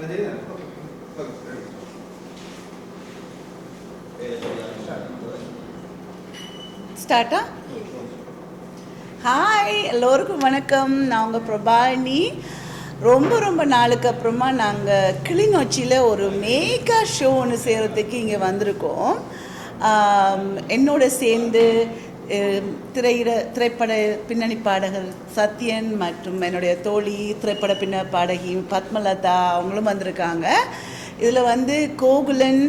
ஸ்டார்ட்டா hi எல்லோருக்கும் வணக்கம். நான் உங்கள் பிரபாணி ரொம்ப ரொம்ப நாளுக்கு அப்புறமா நாங்கள் கிளிநொச்சியில் ஒரு மேகா ஷோ ஒன்று செய்கிறதுக்கு இங்கே வந்திருக்கோம். என்னோட சேர்ந்து திரையிட திரைப்பட பின்னணி பாடகர் சத்யன் மற்றும் என்னுடைய தோழி திரைப்பட பின்ன பாடகி பத்மலதா அவங்களும் வந்திருக்காங்க. இதில் வந்து கோகுலன்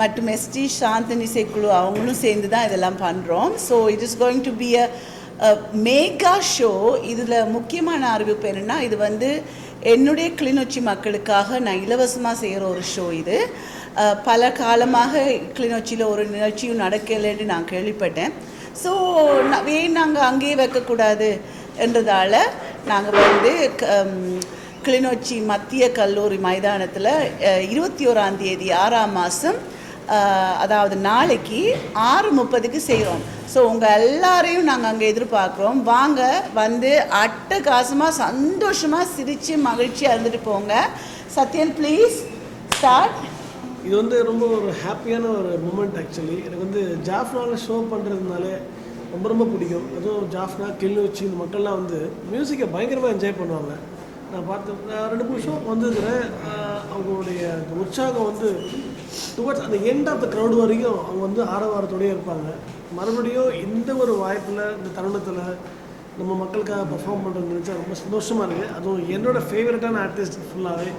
மற்றும் எஸ்டி சாந்தன் இசைக்குழு அவங்களும் சேர்ந்து தான் இதெல்லாம் பண்ணுறோம் so it is going to be a mega show இதில் முக்கியமான அறிவிப்பு என்னென்னா இது வந்து என்னுடைய கிளிநொச்சி மக்களுக்காக நான் இலவசமாக செய்கிற ஒரு ஷோ இது. பல காலமாக கிளிநொச்சியில் ஒரு நிகழ்ச்சியும் நடக்கலைன்னு நான் கேள்விப்பட்டேன். ஸோ ஏன் நாங்கள் அங்கேயே வைக்கக்கூடாது என்றதால் நாங்கள் வந்து க- கிளிநொச்சி மத்திய கல்லூரி மைதானத்தில் இருபத்தி ஓராம் தேதி ஆறாம் மாதம் அதாவது நாளைக்கு ஆறு முப்பதுக்கு செய்கிறோம் ஸோ உங்கள் எல்லாரையும் நாங்கள் அங்கே எதிர்பார்க்குறோம். வாங்க வந்து அட்டகாசமாக சந்தோஷமாக சிரித்து மகிழ்ச்சியாக இருந்துட்டு போங்க. சத்யன் ப்ளீஸ் ஸ்டார்ட் இது வந்து ரொம்ப ஒரு ஹாப்பியான ஒரு மூமெண்ட் ஆக்சுவலி எனக்கு வந்து ஜாஃப்னால ஷோ பண்ணுறதுனாலே ரொம்ப ரொம்ப பிடிக்கும். அதுவும் ஜாஃப்னா கிளிநொச்சி இந்த மக்கள்லாம் வந்து மியூசிக்கை பயங்கரமாக என்ஜாய் பண்ணுவாங்க. நான் பார்த்து நான் ரெண்டு மூணு ஷோ வந்துருக்கிறேன். அவங்களுடைய அந்த உற்சாகம் வந்து டுவர்ட்ஸ் அந்த எண்ட் ஆஃப் த க்ரௌடு வரைக்கும் அவங்க வந்து ஆரவாரத்தோடயே இருப்பாங்க. மறுபடியும் இந்த ஒரு வாய்ப்பில் இந்த தருணத்தில் நம்ம மக்களுக்காக பர்ஃபார்ம் பண்ணுறது நினச்சா ரொம்ப சந்தோஷமாக இருக்குது அதுவும் என்னோட ஃபேவரட்டான ஆர்டிஸ்ட் ஃபுல்லாகவே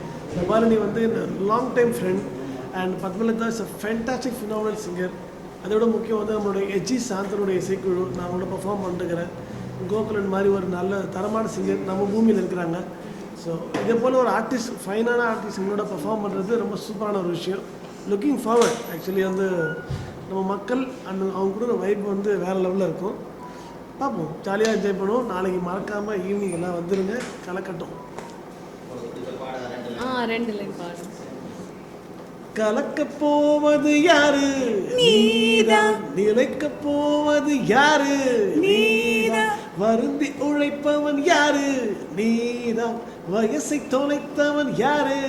பாலினி வந்து long time friend and Padmalatha is a fantastic phenomenal singer அதோட முக்கியம் வந்து நம்மளுடைய எஜ்ஜி சாந்தனுடைய இசைக்குழு. நான் அவங்களோட பெர்ஃபார்ம் பண்ணிருக்கிறேன் கோகுலன் மாதிரி ஒரு நல்ல தரமான சிங்கர் நம்ம பூமியில் இருக்கிறாங்க. ஸோ இதே போல் ஒரு ஆர்டிஸ்ட் ஃபைனான ஆர்டிஸ்ட் எங்களோட பெர்ஃபார்ம் பண்ணுறது ரொம்ப சூப்பரான ஒரு விஷயம். லுக்கிங் ஃபார்வர்ட் ஆக்சுவலி வந்து நம்ம மக்கள் அண்ட் அவங்க கூட வைப் வந்து வேறு லெவலில் இருக்கும். பார்ப்போம். ஜாலியாக என்ஜாய் பண்ணுவோம். நாளைக்கு மறக்காமல் ஈவினிங் எல்லாம் வந்துருங்க. கலக்கட்டும் ஆ ரெண்டு லைன் பாடு கலக்க போவது யாரு? நீதான் நிலைக்க போவது யாரு? நீதான் வருந்தி உழைப்பவன் யாரு? நீதான் வயசை தொலைத்தவன் யாரு?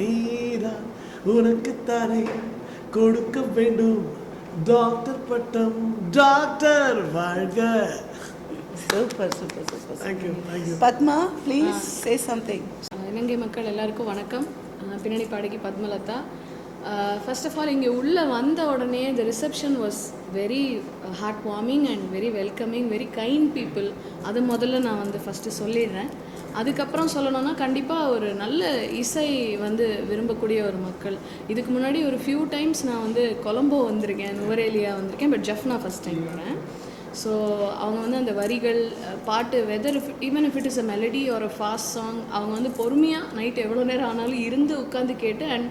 நீதான் உனக்குத்தானே கொடுக்க வேண்டும். டாக்டர் பட்டம். டாக்டர் வாழ்க. Super super super. Thank you thank you Padma please say something Ilankai மக்கள் எல்லாருக்கும் வணக்கம். பின்னணி பாடகி Padmalatha. Uh, first of all இங்கே உள்ளே வந்த உடனே the reception was very heart warming and very welcoming very kind people அது முதல்ல நான் வந்து ஃபஸ்ட்டு சொல்லிடுறேன். அதுக்கப்புறம் சொல்லணும்னா கண்டிப்பாக ஒரு நல்ல இசை வந்து விரும்பக்கூடிய ஒரு மக்கள். இதுக்கு முன்னாடி ஒரு ஃபியூ டைம்ஸ் நான் வந்து கொலம்போ வந்திருக்கேன் நுவரேலியா வந்திருக்கேன் பட் ஜஃப்னா ஃபஸ்ட் டைம் போகிறேன் ஸோ அவங்க வந்து அந்த வரிகள் பாட்டு whether even if it is a melody ஒரு ஃபாஸ்ட் சாங் அவங்க வந்து பொறுமையாக நைட் எவ்வளோ நேரம் ஆனாலும் இருந்து உட்காந்து கேட்டு அண்ட்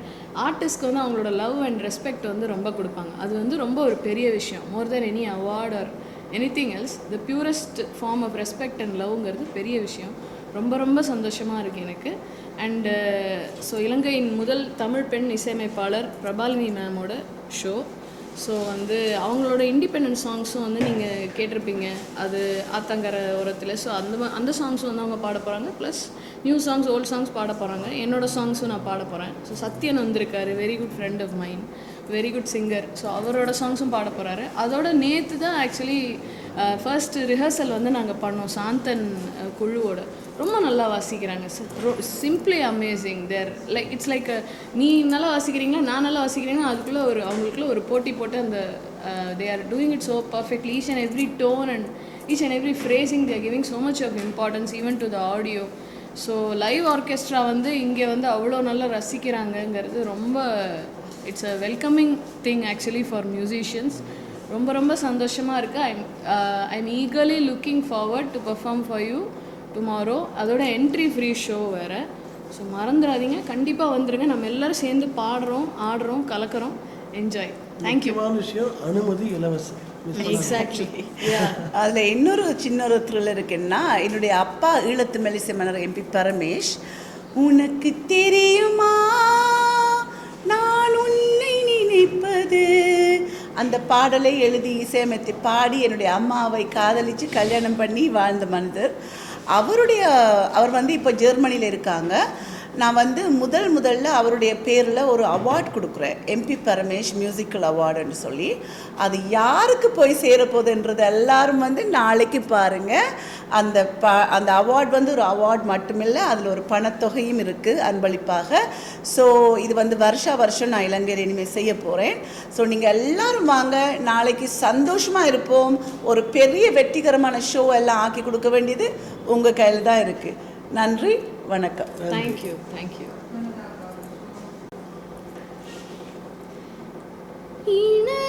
ஆர்டிஸ்ட்க்கு வந்து அவங்களோட லவ் அண்ட் ரெஸ்பெக்ட் வந்து ரொம்ப கொடுப்பாங்க. அது வந்து ரொம்ப ஒரு பெரிய விஷயம். More then any award or any thing else the purest form of respect and லவ்ங்கிறது பெரிய விஷயம். ரொம்ப ரொம்ப சந்தோஷமாக இருக்குது எனக்கு. அண்டு ஸோ இலங்கையின் முதல் தமிழ் பெண் இசையமைப்பாளர் பிரபாலினி மேமோட ஷோ ஸோ வந்து அவங்களோட இண்டிபெண்டன்ட் சாங்ஸும் வந்து நீங்கள் கேட்டிருப்பீங்க. அது ஆத்தங்கர ஓரத்தில் ஸோ அந்த அந்த சாங்ஸும் வந்து அவங்க பாட போகிறாங்க plus new songs old songs பாட போகிறாங்க என்னோட சாங்ஸும் நான் பாட போகிறேன் ஸோ சத்யன் வந்திருக்காரு. Very good friend of mind very good singer so அவரோட சாங்ஸும் பாட போகிறாரு அதோட நேற்று தான் ஆக்சுவலி ஃபர்ஸ்ட் ரிஹர்சல் வந்து நாங்கள் பண்ணோம் சாந்தன் குழுவோட. ரொம்ப நல்லா வாசிக்கிறாங்க. Simply amazing there like it's like நீ நல்லா வாசிக்கிறீங்களா நான் நல்லா வாசிக்கிறீங்களா அதுக்குள்ளே ஒரு அவங்களுக்குள்ள ஒரு போட்டி போட்டு அந்த they are doing it so perfect each and every tone and each and every phrasing they're giving so much of importance even to the audio so live orchestra வந்து இங்கே வந்து அவ்வளோ நல்லா ரசிக்கிறாங்கங்கிறது ரொம்ப it's a welcoming thing actually for musicians ரொம்ப ரொம்ப சந்தோஷமாக இருக்குது I'm I'm eagerly looking forward to perform for you tomorrow அதோட என்ட்ரி ஃப்ரீ ஷோ வேறு. ஸோ மறந்துடாதீங்க. கண்டிப்பாக வந்துருங்க. நம்ம எல்லாரும் சேர்ந்து பாடுறோம் ஆடுறோம் கலக்கிறோம். என்ஜாய் தேங்க்யூ விஷயம் அனுமதி இலவசம். எக்ஸாக்ட்லி அதில் இன்னொரு சின்ன ஒரு த்ரில் இருக்குன்னா என்னுடைய அப்பா ஈழத்து மெலிசை மன்னர் எம்பி பரமேஷ் உனக்கு தெரியுமா? நான் உன்னை நினைப்பது அந்த பாடலை எழுதி இசையமைத்து பாடி என்னுடைய அம்மாவை காதலித்து கல்யாணம் பண்ணி வாழ்ந்த மனிதர். அவருடைய அவர் வந்து இப்போ ஜெர்மனியில் இருக்காங்க. நான் வந்து முதல் முதல்ல அவருடைய பேரில் ஒரு அவார்ட் கொடுக்குறேன். எம்பி பரமேஷ் மியூசிக்கல் அவார்டுன்னு சொல்லி. அது யாருக்கு போய் சேரப்போகுதுன்றது எல்லாரும் வந்து நாளைக்கு பாருங்கள் அந்த ப அந்த அவார்ட் வந்து ஒரு அவார்ட் மட்டுமில்லை அதில் ஒரு பணத்தொகையும் இருக்குது அன்பளிப்பாக. ஸோ இது வந்து வருஷா வருஷம் நான் இலங்கையில் இனிமேல் செய்ய போகிறேன் ஸோ நீங்கள் எல்லாரும் வாங்க. நாளைக்கு சந்தோஷமாக இருப்போம். ஒரு பெரிய வெற்றிகரமான ஷோ எல்லாம் ஆக்கி கொடுக்க வேண்டியது உங்கள் கையில் தான் இருக்குது நன்றி வணக்கம். தேங்க்யூ தேங்க்யூ உயிர்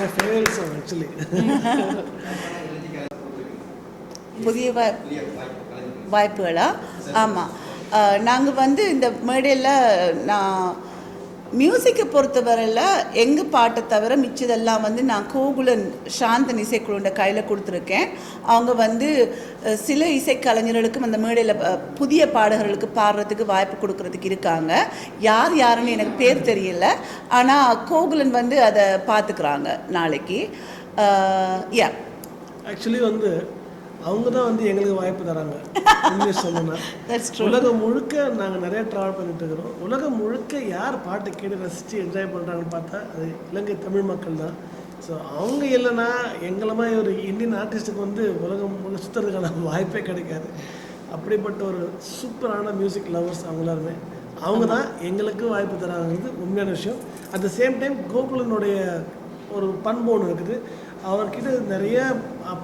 மை ஃபேவரட் சாங் ஆக்சுவலி புதிய வாய் வாய்ப்புகளா? ஆமாம் நாங்கள் வந்து இந்த மேடையில் நான் மியூசிக்கை பொறுத்தவரையில் எங்கள் பாட்டை தவிர மிச்சதெல்லாம் வந்து நான் கோகுலன் சாந்தன் இசைக்குழுண்ட கையில் கொடுத்துருக்கேன். அவங்க வந்து சில இசைக்கலைஞர்களுக்கும் அந்த மேடையில் புதிய பாடகர்களுக்கு பாடுறதுக்கு வாய்ப்பு கொடுக்கறதுக்கு இருக்காங்க. யார் யாருன்னு எனக்கு பேர் தெரியல. ஆனால் கோகுலன் வந்து அதை பார்த்துக்கிறாங்க நாளைக்கு. யா ஆக்சுவலி வந்து அவங்க தான் வந்து எங்களுக்கு வாய்ப்பு தராங்க. தட்ஸ் ட்ரூ உலகம் முழுக்க நாங்கள் நிறைய ட்ராவல் பண்ணிட்டு இருக்கிறோம். உலகம் முழுக்க யார் பாட்டை கேட்டு ரசித்து என்ஜாய் பண்ணுறாங்கன்னு பார்த்தா அது இலங்கை தமிழ் மக்கள் தான். ஸோ அவங்க இல்லைன்னா எங்களை மாதிரி ஒரு இந்தியன் ஆர்டிஸ்ட்டுக்கு வந்து உலகம் முழுக்க சுற்றுறதுக்கான வாய்ப்பே கிடைக்காது. அப்படிப்பட்ட ஒரு சூப்பரான மியூசிக் லவர்ஸ் அவங்க எல்லாருமே. அவங்க தான் எங்களுக்கு வாய்ப்பு தராங்கிறது உண்மையான விஷயம். அட் த சேம் டைம் கோகுலனுடைய ஒரு பண்பு ஒன்று இருக்குது. அவர்கிட்ட நிறைய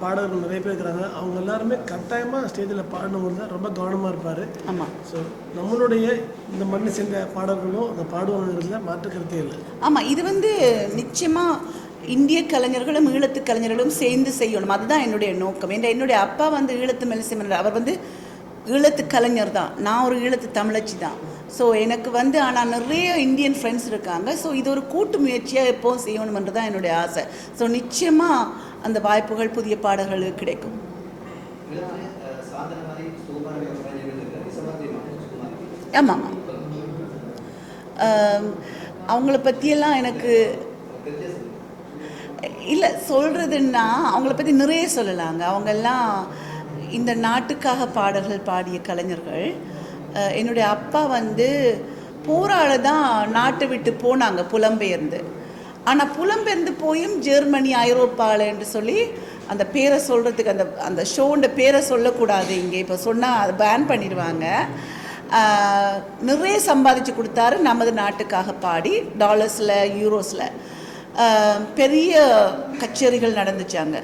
பாடகர்கள் நிறைய பேர் இருக்கிறாங்க. அவங்க எல்லாருமே கட்டாயமாக ஸ்டேஜில் பாடணுங்க தான் ரொம்ப கவனமாக இருப்பார். ஆமாம் ஸோ நம்மளுடைய இந்த மண்ணை சேர்ந்த பாடல்களும் அந்த பாடுவாங்கிறதுல மாற்று கருத்தே இல்லை. ஆமாம் இது வந்து நிச்சயமாக இந்திய கலைஞர்களும் ஈழத்து கலைஞர்களும் சேர்ந்து செய்யணும். அதுதான் என்னுடைய நோக்கம். ஏன்னா என்னுடைய அப்பா வந்து ஈழத்து மெல்சிமன் அவர் வந்து ஈழத்து கலைஞர் தான். நான் ஒரு ஈழத்து தமிழச்சி தான். ஸோ எனக்கு வந்து ஆனால் நிறைய இந்தியன் ஃப்ரெண்ட்ஸ் இருக்காங்க. ஸோ இது ஒரு கூட்டு முயற்சியாக எப்போவும் செய்யணுமென்று தான் என்னுடைய ஆசை. ஸோ நிச்சயமாக அந்த வாய்ப்புகள் புதிய பாடல்களுக்கு கிடைக்கும். ஆமாம் ஆமாம். அவங்கள பற்றியெல்லாம் எனக்கு இல்லை சொல்கிறதுன்னா அவங்கள பற்றி நிறைய சொல்லலாங்க. அவங்கெல்லாம் இந்த நாட்டுக்காக பாடல்கள் பாடிய கலைஞர்கள் என்னுடைய அப்பா வந்து போராட தான் நாட்டை விட்டு போனாங்க புலம்பெயர்ந்து. ஆனால் புலம்பெயர்ந்து போயும் ஜெர்மனி ஐரோப்பாவில் என்று சொல்லி அந்த பேரை சொல்கிறதுக்கு அந்த அந்த ஷோன்ற பேரை சொல்லக்கூடாது இங்கே. இப்போ சொன்னால் அதை பேன் பண்ணிடுவாங்க. நிறைய சம்பாதிச்சு கொடுத்தாரு நமது நாட்டுக்காக பாடி டாலர்ஸில் யூரோஸில் பெரிய கச்சேரிகள் நடந்துச்சாங்க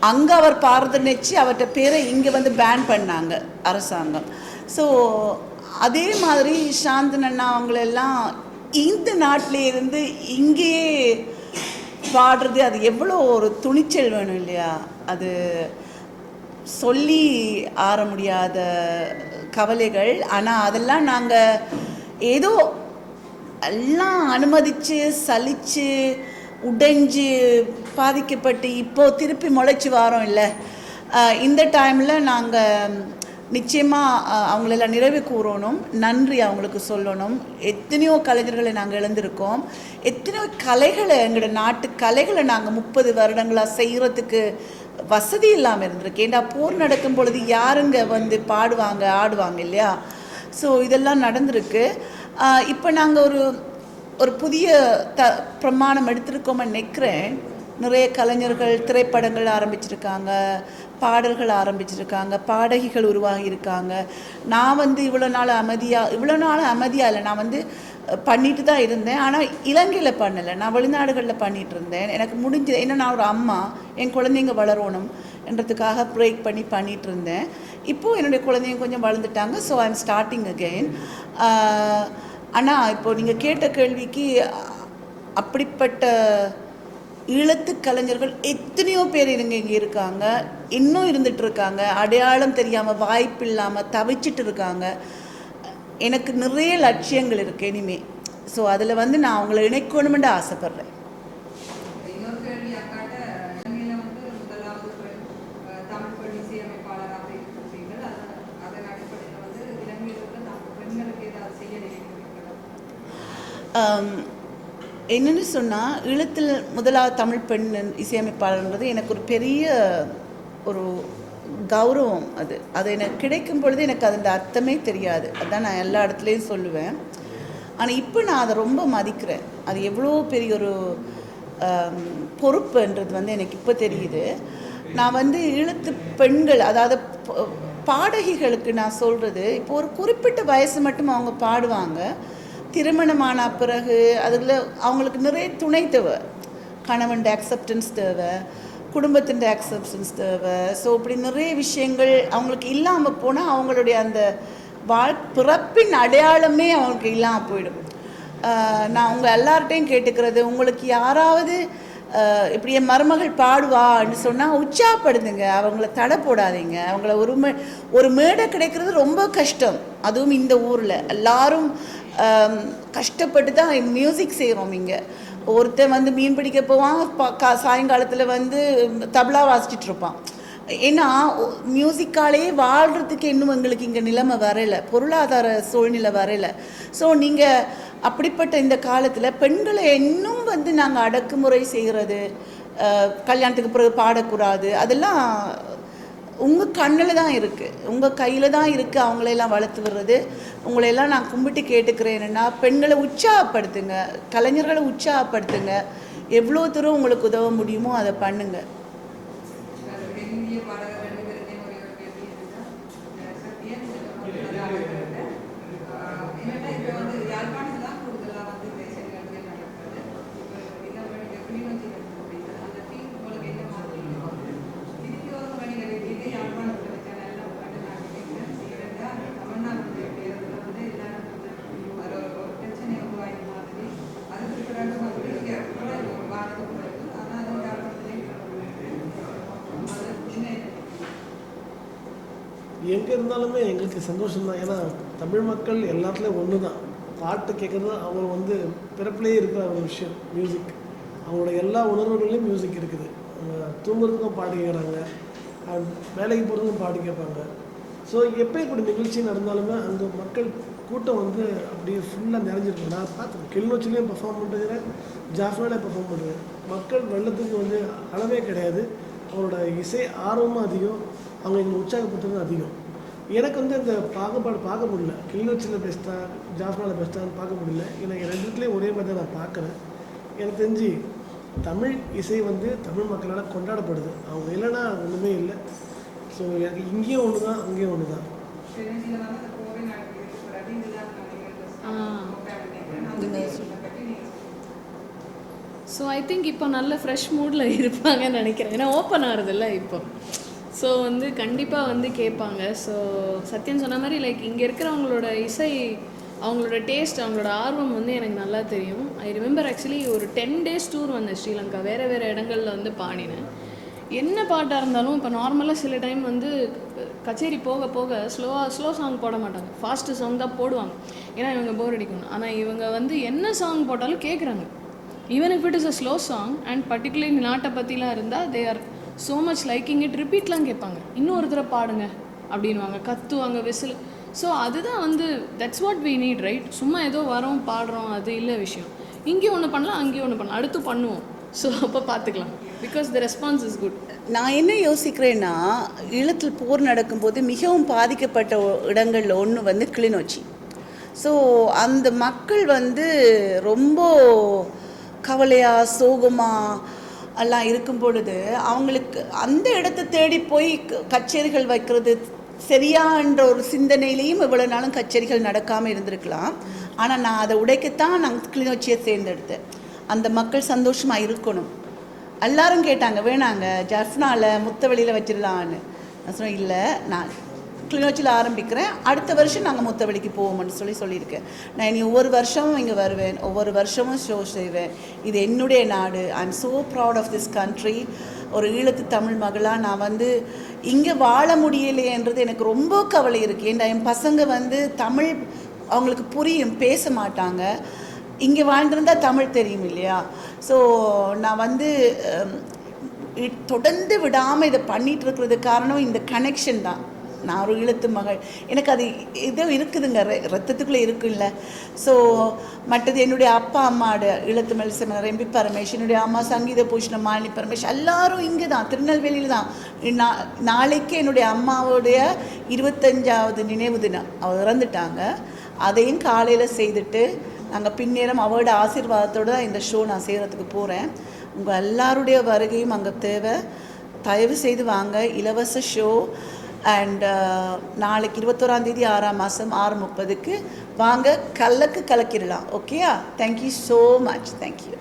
அங்கே அவர் பாடுறது அவர்கிட்ட பேரை இங்கே வந்து பேன் பண்ணாங்க அரசாங்கம். ஸோ அதே மாதிரி சாந்தன் அண்ணா அவங்களெல்லாம் இந்த நாட்டிலே இருந்து இங்கேயே பாடுறது அது எவ்வளோ ஒரு துணிச்சல் வேணும் இல்லையா? அது சொல்லி ஆற முடியாத கவலைகள். ஆனால் அதெல்லாம் நாங்கள் ஏதோ எல்லாம் அனுமதித்து சலித்து உடைஞ்சு பாதிக்கப்பட்டு இப்போது திருப்பி முளைச்சி வாரோம் இல்லை. இந்த டைமில் நாங்கள் நிச்சயமாக அவங்களெல்லாம் நிறைவு கூறணும். நன்றி அவங்களுக்கு சொல்லணும். எத்தனையோ கலைஞர்களை நாங்கள் இழந்திருக்கோம். எத்தனையோ கலைகளை எங்களோட நாட்டு கலைகளை நாங்கள் முப்பது வருடங்களாக செய்கிறதுக்கு வசதி இல்லாமல் இருந்திருக்கு. ஏண்டா போர் நடக்கும் பொழுது யாருங்க வந்து பாடுவாங்க ஆடுவாங்க இல்லையா? ஸோ இதெல்லாம் நடந்திருக்கு. இப்போ நாங்கள் ஒரு ஒரு புதிய த பிரமாணம் எடுத்திருக்கோம்னு நினைக்கிறேன். நிறைய கலைஞர்கள் திரைப்படங்கள் ஆரம்பிச்சிருக்காங்க பாடல்கள் ஆரம்பிச்சிருக்காங்க பாடகிகள் உருவாகி இருக்காங்க நான் வந்து இவ்வளோ நாள் அமைதியாக இவ்வளோ நாள் அமைதியாக இல்லை. நான் வந்து பண்ணிட்டு தான் இருந்தேன். ஆனால் இலங்கையில் பண்ணலை. நான் வெளிநாடுகளில் பண்ணிட்டு இருந்தேன். எனக்கு முடிஞ்சது ஏன்னா நான் ஒரு அம்மா என் குழந்தைங்க வளரணும் என்றதுக்காக ப்ரேக் பண்ணி பண்ணிட்டு இருந்தேன். இப்போது என்னுடைய குழந்தைங்க கொஞ்சம் வளர்ந்துட்டாங்க so I am starting again ஆனால் இப்போ நீங்கள் கேட்ட கேள்விக்கு அப்படிப்பட்ட ஈழத்து கலைஞர்கள் எத்தனையோ பேர் இருங்க இங்கே இருக்காங்க. இன்னும் இருந்துட்டு இருக்காங்க. அடையாளம் தெரியாமல் வாய்ப்பு இல்லாமல் தவிச்சிட்டு இருக்காங்க. எனக்கு நிறைய லட்சியங்கள் இருக்குது இனிமே. ஸோ அதில் வந்து நான் அவங்கள இணைக்கணுமென்று ஆசைப்பட்றேன் இன்னொரு கேள்வி அக்காட்ட இலங்கையில வந்து முதலாவது பெண் அஹ், தமிழ் பெண் இசையமைப்பாளராக இருக்கிறீர்கள் அதன் அதன் அடிப்படையில் வந்து இலங்கையில் உள்ள தமிழ் பெண்களுக்கு ஏதாவது செய்ய நினைக்கிறீர்களா ஆம், என்னன்னு சொன்னால் ஈழத்தில் முதலாவது தமிழ் பெண் இசையமைப்பாளர்ன்றது எனக்கு ஒரு பெரிய ஒரு கௌரவம் அது. அது எனக்கு கிடைக்கும் பொழுது எனக்கு அதோட அர்த்தமே தெரியாது. அதான் நான் எல்லா இடத்துலையும் சொல்லுவேன். ஆனால் இப்போ நான் அதை ரொம்ப மதிக்கிறேன். அது எவ்வளோ பெரிய ஒரு பொறுப்புன்றது வந்து எனக்கு இப்போ தெரியுது. நான் வந்து இழுத்து பெண்கள் அதாவது பாடகிகளுக்கு நான் சொல்கிறது இப்போ ஒரு குறிப்பிட்ட வயசு மட்டும் அவங்க பாடுவாங்க. திருமணமான பிறகு அதில் அவங்களுக்கு நிறைய துணை தேவை. கணவன் அக்செப்டன்ஸ் தேவை குடும்பத்தின் அக்செப்டன்ஸ் தேவை. ஸோ இப்படி நிறைய விஷயங்கள் அவங்களுக்கு இல்லாமல் போனால் அவங்களுடைய அந்த வாழ் பிறப்பின் அடையாளமே அவங்களுக்கு இல்லாமல் போயிடும். நான் உங்கள் எல்லார்ட்டையும் கேட்டுக்கிறது உங்களுக்கு யாராவது இப்படியே இப்படி என் மருமகள் பாடுவான்னு சொன்னால் உற்சாகப்படுதுங்க அவங்கள தடை போடாதீங்க. அவங்கள ஒரு மே ஒரு மேடை கிடைக்கிறது ரொம்ப கஷ்டம். அதுவும் இந்த ஊரில். எல்லாரும் கஷ்டப்பட்டு தான் மியூசிக் செய்கிறோம் இங்கே. ஒருத்தன் வந்து மீன் பிடிக்க போவான் ப- கா- சாயங்காலத்தில் வந்து தபலா வாசிச்சிட்டு இருப்பான். ஏன்னா மியூசிக்காலேயே வாழ்கிறதுக்கு இன்னும் எங்களுக்கு இங்கே நிலைமை வரலை. பொருளாதார சூழ்நிலை வரலை. ஸோ நீங்கள் அப்படிப்பட்ட இந்த காலத்தில் பெண்களை இன்னும் வந்து நாங்கள் அடக்குமுறை செய்கிறது கல்யாணத்துக்கு பிறகு பாடக்கூடாது அதெல்லாம் உங்கள் கண்ணில் தான் இருக்குது உங்கள் கையில் தான் இருக்குது அவங்களையெல்லாம் வளர்த்து விடுறது. உங்களையெல்லாம் நான் கும்பிட்டு கேட்டுக்கிறேன் என்னென்னா பெண்களை உற்சாகப்படுத்துங்க. கலைஞர்களை உற்சாகப்படுத்துங்க. எவ்வளோ தூரம் உங்களுக்கு உதவ முடியுமோ அதை பண்ணுங்கள் இந்திய பாடகர் ரெண்டு பேருமே ஒரே ஒரு கேள்வி இருக்குன்னா சத்யன் என்னன்னா இப்போ வந்து யாழ்ப்பாணத்தில் தான் கூடுதலாக வந்து இந்த இசை நிகழ்ச்சிகள் நடக்கிறது இப்போ இளம்பெண் எப்படி வந்து அப்படின்னா அந்த டீம் உங்களுக்கு என்ன மாதிரி இருக்கும் திருப்பி ஒரு வணிகர் இதே யாழ்ப்பாணத்தில் வச்ச நல்ல பாட்டு நான் கேட்கிறேன் இரண்டா தமிழ்நாட்டுடைய பேரில் வந்து எல்லாரும் வந்து ஒரு ஒரு பிரச்சனை உருவாகி மாதிரி அதுக்கு பிறகு வந்து இங்கே ஒரு வாரத்துக்கு பிறகு ஆனால் அது யாழ்ப்பாணத்திலே அது என்ன எங்கே இருந்தாலுமே எங்களுக்கு சந்தோஷம் தான் ஏன்னா தமிழ் மக்கள் எல்லாத்துலேயும் ஒன்று தான் பாட்டு கேட்குறது அவங்க வந்து பிறப்புலேயே இருக்கிற ஒரு விஷயம் மியூசிக் அவங்களோட எல்லா உணர்வுகளிலும் மியூசிக் இருக்குது. அவங்க தூங்குறதுக்கும் பாட்டு கேட்குறாங்க அண்ட் வேலைக்கு போகிறதுக்கும் பாட்டு கேட்பாங்க. ஸோ எப்போ இப்படி நிகழ்ச்சி நடந்தாலுமே அங்கே மக்கள் கூட்டம் வந்து அப்படியே ஃபுல்லாக நிறைஞ்சிருக்கும். நான் பார்த்தேன் கிளிநொச்சிலையும் பர்ஃபார்ம் பண்ணுறேன் ஜாஃப்னாலே பர்ஃபார்ம் பண்ணுறேன் மக்கள் வெள்ளத்துக்கு வந்து அளவே கிடையாது. அவரோட இசை ஆர்வமும் அதிகம். அவங்க எங்களை உற்சாகப்படுத்துறது அதிகம். எனக்கு வந்து இந்த பாகுபாடு பார்க்க முடியல. கிளிநொச்சியில் பெஸ்ட்டாக ஜாஃப்னாவில் பெஸ்ட்டான்னு பார்க்க முடியல. எனக்கு ரெண்டுத்துலேயும் ஒரே மாதிரி தான் நான் பார்க்குறேன். எனக்கு தெரிஞ்சு தமிழ் இசை வந்து தமிழ் மக்களால் கொண்டாடப்படுது. அவங்க இல்லைன்னா ஒன்றுமே இல்லை. ஸோ எனக்கு இங்கேயும் ஒன்று தான் அங்கேயும் ஒன்று தான் அந்த அந்த ஸோ ஐ திங்க் இப்போ நல்ல ஃப்ரெஷ் மூடில் இருப்பாங்கன்னு நினைக்கிறேன். ஏன்னா ஓப்பன் ஆகுறதில்ல இப்போ. ஸோ வந்து கண்டிப்பாக வந்து கேட்பாங்க. ஸோ சத்யன் சொன்ன மாதிரி லைக் இங்கே இருக்கிறவங்களோட இசை அவங்களோட டேஸ்ட் அவங்களோட ஆர்வம் வந்து எனக்கு நல்லா தெரியும். ஐ ரிமெம்பர் ஆக்சுவலி ஒரு டென் டேஸ் டூர் வந்தேன் ஸ்ரீலங்கா. வேறு வேறு இடங்கள்ல வந்து பாடினேன். என்ன பாட்டாக இருந்தாலும் இப்போ நார்மலாக சில டைம் வந்து கச்சேரி போக போக ஸ்லோவாக ஸ்லோ சாங் போட மாட்டாங்க. ஃபாஸ்ட்டு சாங் தான் போடுவாங்க. ஏன்னா இவங்க போர் அடிக்கணும் ஆனால் இவங்க வந்து என்ன சாங் போட்டாலும் கேட்குறாங்க even if it is a slow song and particular நாட்டை பற்றிலாம் இருந்தால் they are so much liking it ரிப்பீட்லாம் கேட்பாங்க. இன்னொரு தடவை பாடுங்க. அப்படின்வாங்க கத்துவாங்க விசில். ஸோ அதுதான் வந்து that's what we need right சும்மா ஏதோ வரோம் பாடுறோம் அது இல்லை விஷயம். இங்கேயும் ஒன்று பண்ணலாம் அங்கேயும் ஒன்று பண்ணலாம். அடுத்து பண்ணுவோம். ஸோ அப்போ பார்த்துக்கலாம் because the response is good நான் என்ன யோசிக்கிறேன்னா ஈழத்தில் போர் நடக்கும்போது மிகவும் பாதிக்கப்பட்ட இடங்களில் ஒன்று வந்து கிளிநொச்சி. ஸோ அந்த மக்கள் வந்து ரொம்ப கவலையாக சோகமாக எல்லாம் இருக்கும் பொழுது அவங்களுக்கு அந்த இடத்த தேடி போய் கச்சேரிகள் வைக்கிறது சரியான்ற ஒரு சிந்தனையிலையும் இவ்வளோ நாளும் கச்சேரிகள் நடக்காமல் இருந்திருக்கலாம். ஆனால் நான் அதை உடைக்கத்தான் நான் கிளிநொச்சியை தேர்ந்தெடுத்தேன். அந்த மக்கள் சந்தோஷமாக இருக்கணும். எல்லாரும் கேட்டாங்க வேணாங்க ஜஃப்னால முத்தவெளியில் வச்சிடலான்னு நான் சொன்னேன் இல்லை நான் கிளிநொச்சியில் ஆரம்பிக்கிறேன். அடுத்த வருஷம் நாங்கள் முத்தவெளிக்கு போவோம்னு சொல்லி சொல்லியிருக்கேன் நான் இனி ஒவ்வொரு வருஷமும் இங்கே வருவேன். ஒவ்வொரு வருஷமும் ஷோ செய்வேன். இது என்னுடைய நாடு. I am so proud of this country ஒரு ஈழத்து தமிழ் மகளாக நான் வந்து இங்கே வாழ முடியலையேன்றது எனக்கு ரொம்ப கவலை இருக்குது ஏன்டா என் பசங்க வந்து தமிழ் அவங்களுக்கு புரியும் பேச மாட்டாங்க. இங்கே வாழ்ந்திருந்தால் தமிழ் தெரியும் இல்லையா? ஸோ நான் வந்து தொடர்ந்து விடாமல் இதை பண்ணிகிட்டு இருக்கிறது காரணம் இந்த கனெக்ஷன் தான். நான் ஒரு இழுத்து மகள். எனக்கு அது இதோ இருக்குதுங்க. ர- ரத்தத்துக்குள்ளே இருக்குல்ல. ஸோ மற்றது என்னுடைய அப்பா அம்மாவோட இழுத்து மல்சமர் ரெம்பி பரமேஷ் என்னுடைய அம்மா சங்கீத பூஷணம் மாலினி பரமேஷ் எல்லாரும் இங்கே தான் திருநெல்வேலியில் தான். நா- நாளைக்கு என்னுடைய அம்மாவுடைய இருபத்தஞ்சாவது நினைவு தினம். அவ இறந்துட்டாங்க. அதையும் காலையில் செய்துட்டு நாங்கள் பின்னேரம் அவரோட ஆசீர்வாதத்தோடு தான் இந்த ஷோ நான் செய்கிறதுக்கு போகிறேன் உங்கள் எல்லாருடைய வருகையும் அங்கே தேவை. தயவு செய்து வாங்க. இலவச ஷோ அண்ட் uh, நாளைக்கு இருபத்தோராம் தேதி ஆறாம் மாதம் ஆறு முப்பதுக்கு வாங்க கல்லக்கு கலக்கிடலாம். ஓகேயா தேங்க்யூ ஸோ மச் தேங்க்யூ